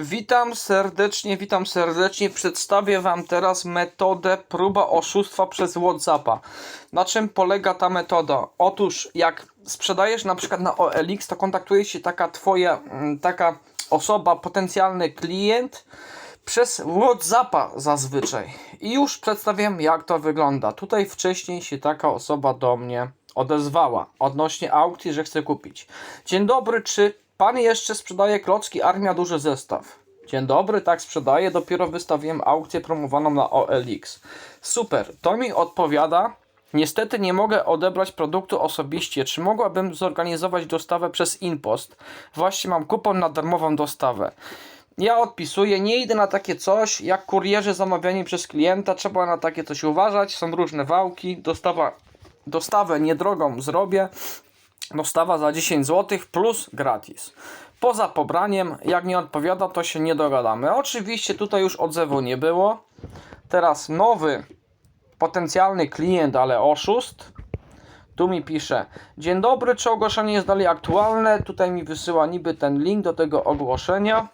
Witam serdecznie, witam serdecznie. Przedstawię Wam teraz metodę próba oszustwa przez Whatsappa. Na czym polega ta metoda? Otóż, jak sprzedajesz na przykład na OLX, to kontaktuje się taka Twoja, mm, taka osoba, potencjalny klient przez Whatsappa zazwyczaj. I już przedstawiam, jak to wygląda. Tutaj wcześniej się taka osoba do mnie odezwała odnośnie aukcji, że chce kupić. Dzień dobry, czy pan jeszcze sprzedaje klocki Armia Duży Zestaw? Dzień dobry, tak sprzedaję, dopiero wystawiłem aukcję promowaną na OLX. Super, to mi odpowiada. Niestety nie mogę odebrać produktu osobiście. Czy mogłabym zorganizować dostawę przez InPost? Właśnie mam kupon na darmową dostawę. Ja odpisuję, nie idę na takie coś, jak kurierzy zamawiani przez klienta, trzeba na takie coś uważać, są różne wałki, dostawa, dostawę niedrogą zrobię, dostawa za 10 zł plus gratis. Poza pobraniem, jak nie odpowiada, to się nie dogadamy. Oczywiście tutaj już odzewu nie było. Teraz nowy potencjalny klient, ale oszust. Tu mi pisze, dzień dobry, czy ogłoszenie jest dalej aktualne? Tutaj mi wysyła niby ten link do tego ogłoszenia.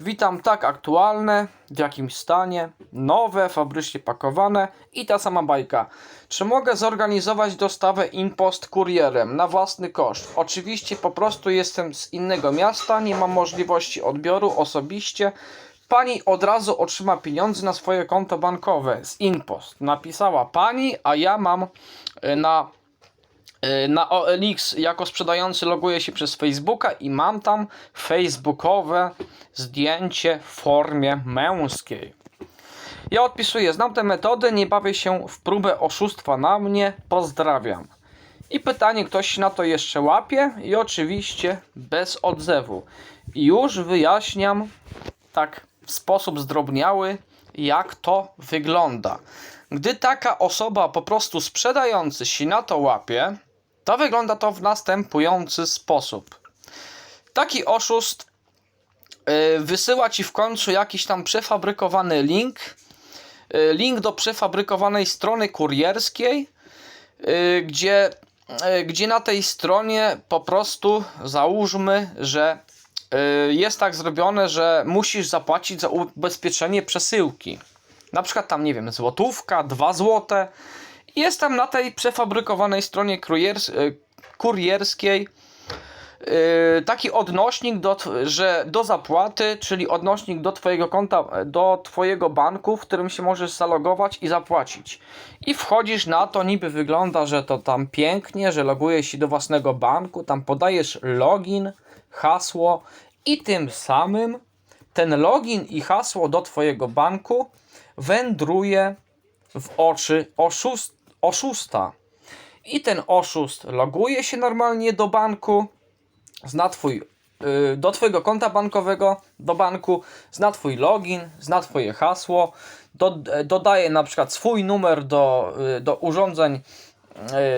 Witam, tak, aktualne, w jakimś stanie, nowe, fabrycznie pakowane i ta sama bajka. Czy mogę zorganizować dostawę impost kurierem na własny koszt? Oczywiście po prostu jestem z innego miasta, nie mam możliwości odbioru osobiście. Pani od razu otrzyma pieniądze na swoje konto bankowe z impost. Napisała pani, a ja mam y, na na OLX jako sprzedający loguję się przez Facebooka i mam tam facebookowe zdjęcie w formie męskiej. Ja odpisuję, znam tę metodę, nie bawię się w próbę oszustwa na mnie, pozdrawiam. I pytanie, ktoś na to jeszcze łapie? I oczywiście bez odzewu. I już wyjaśniam tak w sposób zdrobniały, jak to wygląda. Gdy taka osoba po prostu sprzedający się na to łapie, to wygląda to w następujący sposób. Taki oszust yy, wysyła ci w końcu jakiś tam przefabrykowany link, yy, link do przefabrykowanej strony kurierskiej, yy, gdzie, gdzie na tej stronie po prostu załóżmy, że jest tak zrobione, że musisz zapłacić za ubezpieczenie przesyłki. Na przykład tam, nie wiem, złotówka, dwa złote. I Jest tam na tej przefabrykowanej stronie y, kurierskiej y, taki odnośnik do, że do zapłaty, czyli odnośnik do twojego konta, do twojego banku, w którym się możesz zalogować i zapłacić. I wchodzisz na to, niby wygląda, że to tam pięknie, że logujesz się do własnego banku, tam podajesz login, hasło i tym samym ten login i hasło do twojego banku wędruje w oczy oszust, oszusta. I ten oszust loguje się normalnie do banku, zna twój, y, do twojego konta bankowego, do banku, zna twój login, zna twoje hasło, do, dodaje na przykład swój numer do, y, do urządzeń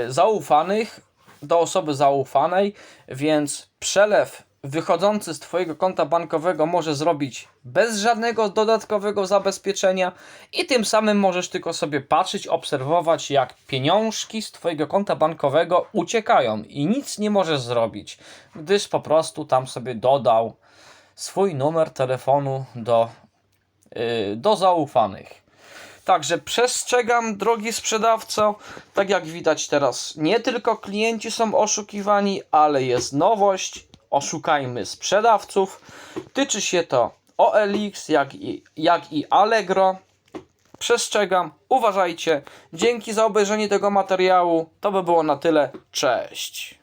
y, zaufanych, do osoby zaufanej, więc przelew wychodzący z Twojego konta bankowego może zrobić bez żadnego dodatkowego zabezpieczenia i tym samym możesz tylko sobie patrzeć, obserwować jak pieniążki z Twojego konta bankowego uciekają i nic nie możesz zrobić, gdyż po prostu tam sobie dodał swój numer telefonu do, yy, do zaufanych. Także przestrzegam, drogi sprzedawco. Tak jak widać teraz, nie tylko klienci są oszukiwani, ale jest nowość. Oszukajmy sprzedawców. Tyczy się to OLX, jak i, jak i Allegro. Przestrzegam, uważajcie. Dzięki za obejrzenie tego materiału. To by było na tyle. Cześć.